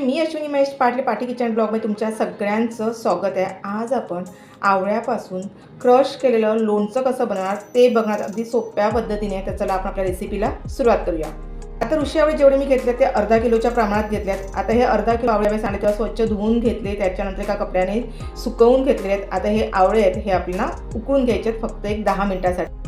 मी अश्विनी महेश पाटील पाटी किचन ब्लॉगमध्ये तुमच्या सगळ्यांचं स्वागत आहे. आज आपण आवळ्यापासून क्रश केलेलं लोणचं कसं बनवणार ते बघणार अगदी सोप्या पद्धतीने. तर चला आपण आपल्या रेसिपीला सुरुवात करूया. आता ऋषी आवळे जेवढे मी घेतले ते अर्धा किलोच्या प्रमाणात घेतल्यात आता हे अर्धा किलो आवळे मी सांगितले तेव्हा स्वच्छ धुवून घेतले त्याच्यानंतर एका कपड्याने सुकवून घेतले आहेत. आता हे आवळे आहेत हे आपल्याला उकळून घ्यायचे आहेत फक्त एक दहा मिनिटासाठी.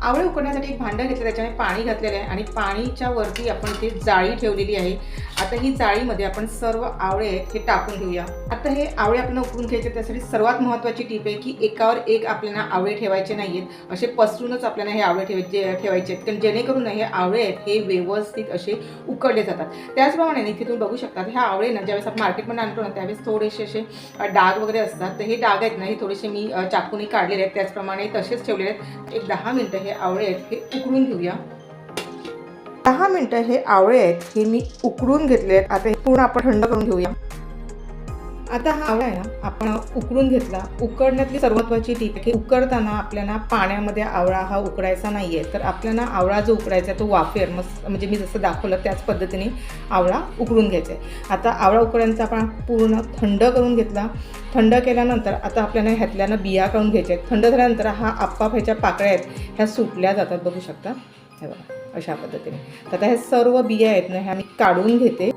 आवळे उकडण्यासाठी एक भांडं घेतलं त्याच्याने पाणी घातलेलं आहे. आणि पाणीच्या वरती आपण ती जाळी ठेवलेली आहे. आता ही जाळीमध्ये आपण सर्व आवळे आहेत हे टाकून घेऊया. आता हे आवळे आपण उकळून घ्यायचे त्यासाठी सर्वात महत्त्वाची टीप आहे की एकावर एक आपल्याला आवळे ठेवायचे नाही आहेत असे पसरूनच आपल्याला हे आवळे ठेवायचे ठेवायचे आहेत. कारण जेणेकरून हे आवळे आहेत हे व्यवस्थित असे उकडले जातात. त्याचप्रमाणे इथे तुम्ही बघू शकता ह्या आवळे ना ज्यावेळेस आपण मार्केटमध्ये आणतो ना त्यावेळेस थोडेसे असे डाग वगैरे असतात. तर हे डाग आहेत ना हे थोडेसे मी चाकूने काढलेले आहेत. त्याचप्रमाणे तसेच ठेवलेले आहेत. एक दहा मिनटं हे आवळे आहेत हे उकळून घेऊया. दहा मिनटं हे आवळे आहेत हे मी उकडून घेतले आहेत. आता हे पूर्ण आपण थंड करून घेऊया. आता हा आवळा आहे ना आपण उकडून घेतला. उकडण्यातली सर्वत्वाची टीप आहे की उकडताना आपल्याला पाण्यामध्ये आवळा हा उकडायचा नाही आहे तर आपल्याला आवळा जो उकडायचा आहे तो वाफेर मस्त म्हणजे मी जसं दाखवलं त्याच पद्धतीने आवळा उकडून घ्यायचा आहे. आता आवळा उकड्यांचा आपण पूर्ण थंड करून घेतला. थंड केल्यानंतर आता आपल्याला ह्यातल्यानं बिया काढून घ्यायच्या आहेत. थंड झाल्यानंतर हा आप्पा ह्याच्या पाकळ्या आहेत ह्या सुटल्या जातात बघू शकता. हे बघा. अशा पद्धतीने. तर आता ह्या सर्व बिया आहेत ना ह्या मी काढून घेते.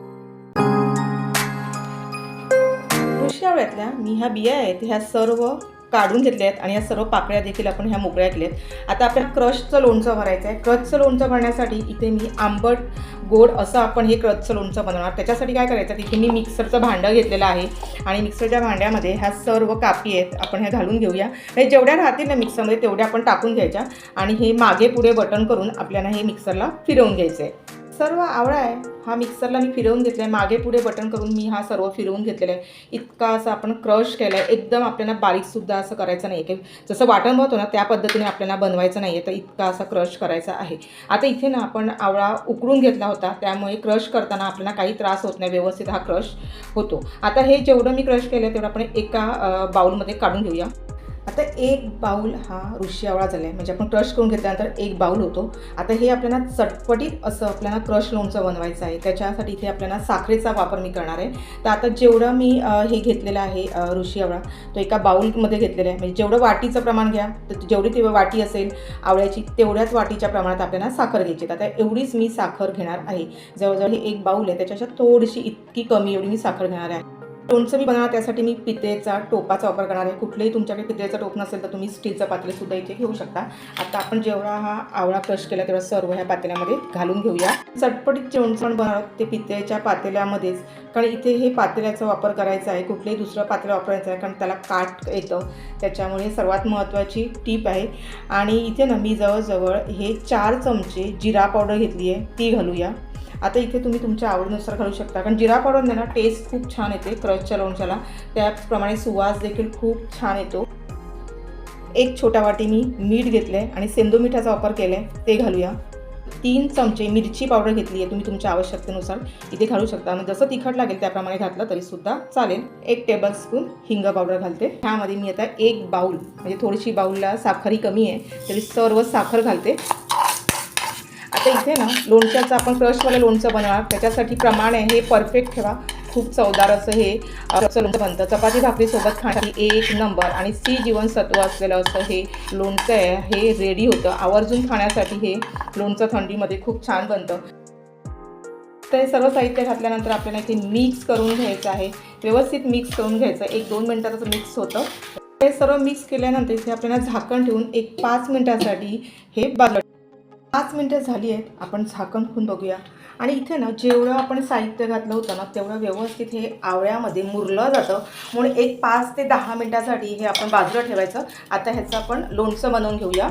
आवळ्यातल्या मी ह्या बिया आहेत ह्या सर्व काढून घेतल्या आहेत आणि या सर्व पाकळ्या देखील आपण ह्या मोकळ्या केल्या आहेत आता आपल्याला क्रशचं लोणचं भरायचं आहे क्रचचं लोणचं भरण्यासाठी इथे मी आंबट गोड असं आपण हे क्रचचं लोणचं बनवणार. त्याच्यासाठी काय करायचं? तिथे मी मिक्सरचं भांडं घेतलेलं आहे. आणि मिक्सरच्या भांड्यामध्ये ह्या सर्व कापी आहेत. आपण ह्या घालून घेऊया. हे जेवढ्या राहतील ना मिक्सरमध्ये तेवढ्या आपण टाकून घ्यायच्या. आणि हे मागे पुढे बटन करून आपल्याला हे मिक्सरला फिरवून घ्यायचं आहे सर्व आवळा आहे. हा मिक्सरला मी फिरवून घेतला आहे मागे पुढे बटन करून मी हा सर्व फिरवून घेतलेला आहे. इतका असं आपण क्रश केला आहे एकदम आपल्याला बारीकसुद्धा असं करायचं नाही आहे की जसं वाटण होतं ना त्या पद्धतीने आपल्याला बनवायचं नाही आहे तर इतका असा क्रश करायचा आहे. आता इथे ना आपण आवळा उकडून घेतला होता. त्यामुळे क्रश करताना आपल्याला काही त्रास होत नाही. व्यवस्थित हा क्रश होतो. आता हे जेवढं मी क्रश केलं तेवढं आपण एका बाउलमध्ये काढून घेऊया. आता एक बाऊल हा ऋषी आवळा झाला आहे म्हणजे आपण क्रश करून घेतल्यानंतर एक बाऊल होतो. आता हे आपल्याला चटपटीत असं आपल्याला क्रश लोणचं बनवायचं आहे. त्याच्यासाठी इथे आपल्याला साखरेचा वापर मी करणार आहे. तर आता जेवढं मी हे घेतलेलं आहे ऋषी आवळा तो एका बाऊलमध्ये घेतलेला आहे. म्हणजे जेवढं वाटीचं प्रमाण घ्या तर जेवढी ती वाटी असेल आवळ्याची तेवढ्याच वाटीच्या प्रमाणात आपल्याला साखर घ्यायची. आता एवढीच मी साखर घेणार आहे. जवळजवळ हे एक बाऊल आहे. त्याच्यापेक्षा थोडीशी इतकी कमी एवढी मी साखर घेणार आहे. लोणचं मी बनवणार त्यासाठी मी पितेचा टोपाचा वापर करणार आहे. कुठलंही तुमच्याकडे पितेचा टोप नसेल तर तुम्ही स्टीलचं पातळीसुद्धा इथे घेऊ शकता. आता आपण जेवढा हा आवळा क्रश केला तेवढा सर्व ह्या पातेल्यामध्ये घालून घेऊया. चटपटीत जे लोणचं पण ते पितेच्या पातेल्यामध्येच. कारण इथे हे पातेल्याचा वापर करायचा आहे कुठलंही दुसरं पातेलं वापरायचं आहे कारण त्याला काट येतं. त्याच्यामुळे सर्वात महत्त्वाची टीप आहे. आणि इथे ना मी जवळजवळ हे चार चमचे जिरा पावडर घेतली आहे ती घालूया. आता इथे तुम्ही तुमच्या आवडीनुसार घालू शकता. कारण जिरा पावडरने ना टेस्ट खूप छान येते क्रचच्या लोणच्याला त्याचप्रमाणे सुवास देखील खूप छान येतो. एक छोटा वाटी मी मीठ घेतलं आहे आणि सेंदो मिठाचा वापर केला आहे ते घालूया. तीन चमचे मिरची पावडर घेतली आहे तुम्ही तुमच्या आवश्यकतेनुसार. इथे घालू शकता. आणि जसं तिखट लागेल त्याप्रमाणे घातलं तरीसुद्धा चालेल. एक टेबलस्पून हिंग पावडर घालते. ह्यामध्ये मी आता एक बाऊल म्हणजे थोडीशी बाऊलला साखरही कमी आहे तरी सर्व साखर घालते. आता इथे ना लोणच्याचं आपण क्रशवालं लोणचं बनवणार त्याच्यासाठी प्रमाण आहे हे परफेक्ट ठेवा. खूप चवदार असं हे क्रशचं लोणचं बनतं. चपाती भाकरीसोबत खाण्यासाठी एक नंबर आणि सी जीवनसत्व असलेलं असं हे लोणचं आहे. हे रेडी होतं. आवर्जून खाण्यासाठी हे लोणचं थंडीमध्ये खूप छान बनतं. तर हे सर्व साहित्य घातल्यानंतर आपल्याला इथे मिक्स करून घ्यायचं आहे. व्यवस्थित मिक्स करून घ्यायचं. एक दोन मिनटातच मिक्स होतं. हे सर्व मिक्स केल्यानंतर इथे आपल्याला झाकण ठेवून एक पाच मिनटासाठी हे बाजूला पाच मिनटं झाली आहेत आपण झाकण होऊन बघूया. आणि इथे ना जेवढं आपण साहित्य घातलं होतं ना तेवढं व्यवस्थित हे आवळ्यामध्ये मुरलं जातं. म्हणून एक पाच ते दहा मिनटासाठी हे आपण बाजूला ठेवायचं. आता ह्याचं आपण लोणचं बनवून घेऊया.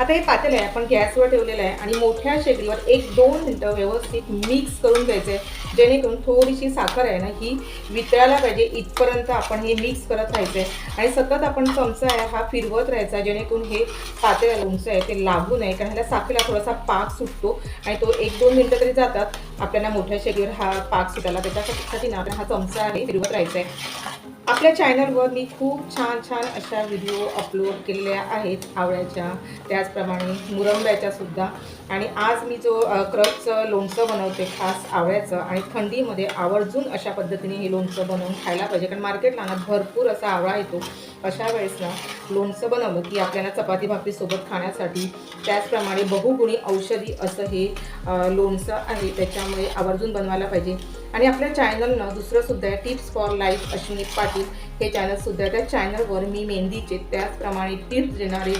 आता हे पातेलं आहे आपण गॅसवर ठेवलेलं आहे आणि मोठ्या शेगडीवर एक दोन मिनटं व्यवस्थित मिक्स करून घ्यायचं आहे जेणेकरून थोडीशी साखर आहे ना ही वितळायला पाहिजे. इथपर्यंत आपण हे मिक्स करत राहायचं आहे आणि सतत आपण चमचा आहे हा फिरवत राहायचा जेणेकरून हे पातेलं लोणचं आहे ते लागू नये. कारण ह्याला साखरेला थोडासा पाक सुटतो आणि तो एक दोन मिनटं तरी जातात. आपल्याला मोठ्या शेगडीवर हा पाक सुटायला. त्याच्यासाठी ना हा चमचा आहे फिरवत राहायचा आहे आपल्या चॅनलवर मी खूप छान छान अशा व्हिडिओ अपलोड केलेल्या आहेत आवळ्याच्या. त्याचप्रमाणे मुरंब्याच्या सुद्धा. आणि आज मी जो क्रचचं लोणचं बनवते खास आवळ्याचं आणि थंडीमध्ये आवर्जून अशा पद्धतीने हे लोणचं बनवून खायला पाहिजे. कारण मार्केटला ना भरपूर असा आवळा येतो. अशा वेळेस ना लोणचं बनवलं की आपल्याला चपाती भाकरीसोबत खाण्यासाठी त्याचप्रमाणे बहुगुणी औषधी असं हे लोणचं आहे. त्याच्यामुळे आवर्जून बनवायला पाहिजे. आणि आपल्या चॅनलनं दुसरंसुद्धा tips for life Ashwini Patil. हे चॅनलसुद्धा त्या चॅनलवर मी मेहंदीचे त्याचप्रमाणे टिप्स देणारे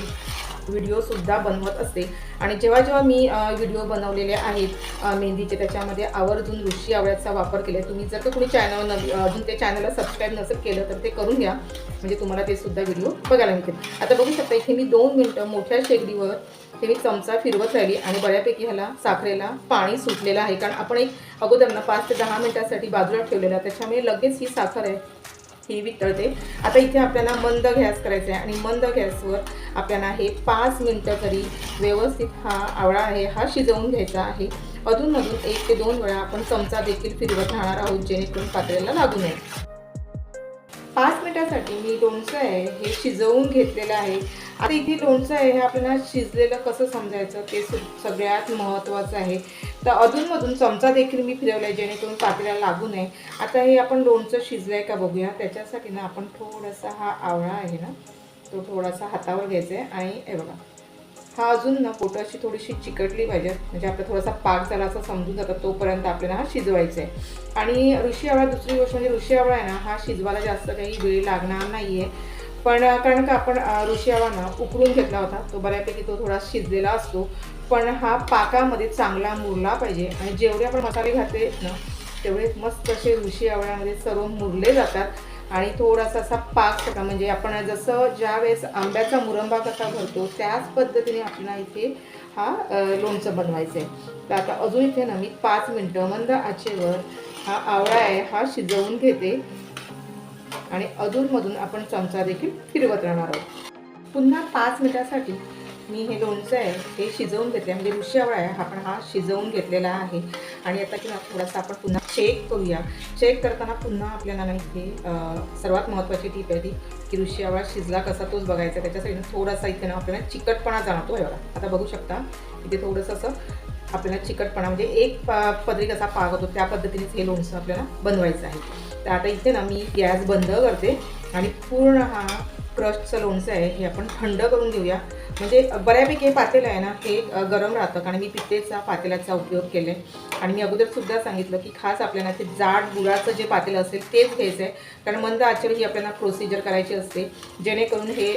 व्हिडिओसुद्धा बनवत असते. आणि जेव्हा जेव्हा मी व्हिडिओ बनवलेले आहेत मेहंदीचे त्याच्यामध्ये आवर्जून ऋषी आवळ्याचा वापर केला तुम्ही जर का कोणी चॅनल नवी अजून ते चॅनलला सबस्क्राईब नसेल केलं तर ते करून घ्या. म्हणजे तुम्हाला ते सुद्धा व्हिडिओ बघायला मिळतील. आता बघू शकता इथे मी दोन मिनटं मोठ्या शेगडीवर हे मी चमचा फिरवत राहिली आणि बऱ्यापैकी ह्याला साखरेला पाणी सुटलेलं आहे. कारण आपण एक अगोदर ना पाच ते दहा मिनटासाठी बाजूला ठेवलेलं आहे. त्याच्यामुळे लगेच ही साखर आहे ही वितळते. आता इथे आपल्याला मंद गॅस करायचा आहे आणि मंद गॅसवर आपल्याला हे पाच मिनटं तरी व्यवस्थित हा आवळा आहे हा शिजवून घ्यायचा आहे. अधूनमधून एक ते दोन वेळा आपण चमचा देखील फिरवत राहणार आहोत जेणेकरून पातळीला लागू नये. पाच मिनिटासाठी मी लोणचं आहे हे शिजवून घेतलेलं आहे. आता इथे लोणचं आहे हे आपल्याला शिजलेलं कसं समजायचं ते सगळ्यात महत्त्वाचं आहे. तर अधूनमधून चमचा देखील मी फिरवला आहे जेणेकरून पातेल्याला लागू नये. आता हे आपण लोणचं शिजलं आहे का बघूया. त्याच्यासाठी ना आपण थोडासा हा आवळा आहे ना तो थोडासा हातावर घ्यायचा आहे. आणि हे बघा हा अजून ना पोटं अशी थोडीशी चिकटली पाहिजे. म्हणजे आपला थोडासा पाक झाला असं समजून जातं तोपर्यंत आपल्याला हा शिजवायचा आहे आणि ऋषी आवळा दुसरी गोष्ट म्हणजे ऋषी आवळा आहे ना हा शिजवायला जास्त काही वेळ लागणार नाही आहे पण कारण का आपण ऋषी आवळा ना उकळून घेतला होता तो बऱ्यापैकी तो थोडा शिजलेला असतो. पण हा पाकामध्ये चांगला मुरला पाहिजे. आणि जेवढे आपण मसाले घातले ना तेवढे मस्त असे ऋषी आवळ्यामध्ये सर्व मुरले जातात. आणि थोडासा असा पाक टाका म्हणजे आपण जसं ज्या वेळेस आंब्याचा मुरंबा कसा भरतो त्याच पद्धतीने आपल्याला इथे हा लोणचं बनवायचं आहे. तर आता अजून इथे ना मी पाच मिनटं मंद आचेवर हा आवळा आहे हा शिजवून घेते. आणि अधूनमधून आपण चमचा देखील फिरवत राहणार आहोत. पुन्हा पाच मिनिटासाठी मी हे लोणचं आहे हे शिजवून घेतले म्हणजे ऋषी आहे आपण हा शिजवून घेतलेला आहे. आणि आता किंवा थोडासा आपण पुन्हा चेक करूया. चेक करताना पुन्हा आपल्याला ना इथे सर्वात महत्त्वाची टीप आहे ती की ऋषी शिजला कसा तोच बघायचा. त्याच्यासाठी थोडासा इथे ना आपल्याला चिकटपणा जाणवतो एवढा आता बघू शकता इथे थोडंसं असं आपल्याला चिकटपणा म्हणजे एक पा पदरी कसा पाग होतो त्या पद्धतीनेच हे लोणचं आपल्याला बनवायचं आहे. तर आता इथे ना मी गॅस बंद करते आणि पूर्ण हा क्रशचं लोणचं आहे हे आपण थंड करून घेऊया. म्हणजे बऱ्यापैकी हे पातेलं आहे ना हे गरम राहतं. कारण मी पितेचा पातेल्याचा उपयोग केला आहे आणि मी अगोदरसुद्धा सांगितलं की खास आपल्याला ते जाड गुळाचं जे पातेलं असेल तेच घ्यायचं आहे कारण मंद आचर ही आपल्याला प्रोसिजर करायची असते. जेणेकरून हे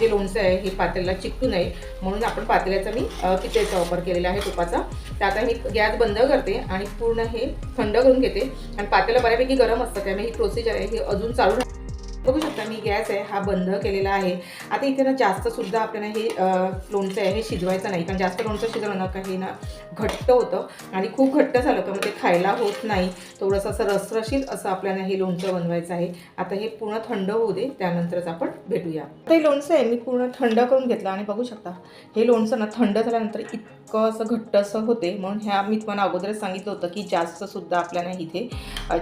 जे लोणचं आहे हे पातेल्याला चिकटू नये. म्हणून आपण पातेल्याचा मी पितेचा वापर केलेला आहे तुपाचा. तर आता मी गॅस बंद करते आणि पूर्ण हे थंड करून घेते. आणि पातेलं बऱ्यापैकी गरम असतं त्यामुळे ही प्रोसिजर आहे ही अजून चालू राहते. बघू शकता मी गॅस आहे हा बंद केलेला आहे. आता इथे ना जास्तसुद्धा आपल्याला हे लोणचं आहे हे शिजवायचं नाही. कारण जास्त लोणचं शिजवलं ना का हे ना घट्ट होतं. आणि खूप घट्ट झालं का मग ते खायला होत नाही. थोडंसं असं रसरशीत असं आपल्याला हे लोणचं बनवायचं आहे. आता हे पूर्ण थंड होऊ दे त्यानंतरच आपण भेटूया. आता हे लोणचं आहे मी पूर्ण थंड करून घेतलं. आणि बघू शकता हे लोणचं ना थंड झाल्यानंतर इतकं असं घट्ट असं होते. म्हणून ह्या मी तुम्हाला अगोदरच सांगितलं होतं की जास्तसुद्धा आपल्याला इथे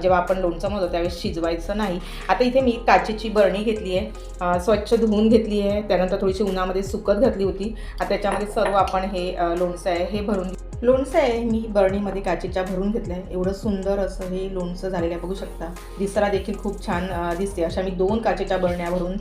जेव्हा आपण लोणचं म्हणतो त्यावेळेस शिजवायचं नाही. आता इथे मी काचेची बरणी घेतली आहे स्वच्छ धुवून घेतली आहे त्यानंतर थोडीशी उन्हामध्ये सुकत घातली होती. आता त्याच्यामध्ये सर्व आपण हे लोणचं आहे हे भरून लोणचं आहे मी बरणीमध्ये काचेच्या भरून घेतलं आहे. एवढं सुंदर असं हे लोणचं झालेलं आहे बघू शकता. दिसायला देखील खूप छान दिसते. अशा मी दोन काचेच्या बरण्या भरून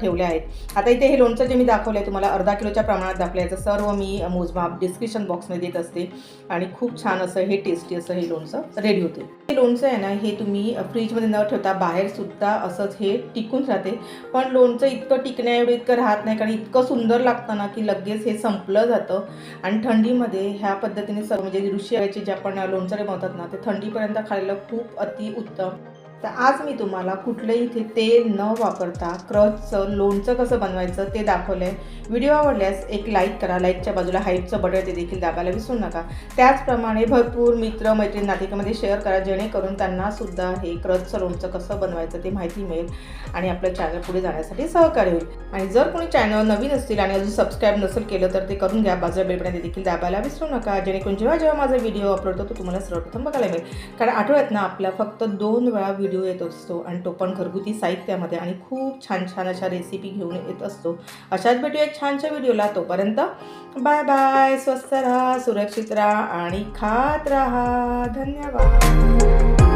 ठेवल्या आहेत. आता इथे हे लोणचं जे मी दाखवलं आहे तुम्हाला अर्धा किलोच्या प्रमाणात दाखवलं आहे. सर्व मी मोजमाप डिस्क्रिप्शन बॉक्समध्ये देत असते. आणि खूप छान असं हे टेस्टी असं हे लोणचं रेडी होते हे लोणचं आहे ना हे तुम्ही फ्रीजमध्ये न ठेवता बाहेरसुद्धा असंच हे टिकून राहते. पण लोणचं इतकं टिकण्या एवढं इतकं राहत नाही कारण इतकं सुंदर लागतं ना की लगेच हे संपलं जातं. आणि थंडीमध्ये ह्या पद्धतीने सर्व म्हणजे ऋषी जे आपण लोणचं बनवतात ना ते थंडीपर्यंत खायला खूप अति उत्तम तर आज मी तुम्हाला कुठलंही इथे तेल न वापरता क्रचचं लोणचं कसं बनवायचं ते दाखवलं आहे व्हिडिओ आवडल्यास एक लाईक करा. लाईकच्या बाजूला हाईटचं बटन ते देखील दाबायला विसरू नका. त्याचप्रमाणे भरपूर मित्र मैत्रीण नातेकामध्ये शेअर करा. जेणेकरून त्यांनासुद्धा हे क्रचचं लोणचं कसं बनवायचं ते माहिती मिळेल आणि आपलं चॅनल पुढे जाण्यासाठी सहकार्य होईल. आणि जर कोणी चॅनल नवीन असतील आणि अजून सबस्क्राईब नसेल केलं तर ते करून घ्या. बाजूला बेलबटन ते देखील दाबायला विसरू नका. जेणेकरून जेव्हा जेव्हा माझा व्हिडिओ अपलोड होतो तुम्हाला सर्वप्रथम बघायला मिळेल. कारण आठवड्यात ना आपल्या फक्त दोन वेळा व्हिडिओ व्हिडिओ येत असतो आणि तो पण घरगुती साहित्यामध्ये आणि खूप छान छान अशा रेसिपी घेऊन येत असतो. अशाच भेटूया एक छानशा व्हिडिओला. तोपर्यंत बाय बाय. स्वस्त राहा सुरक्षित राहा आणि खात राहा. धन्यवाद.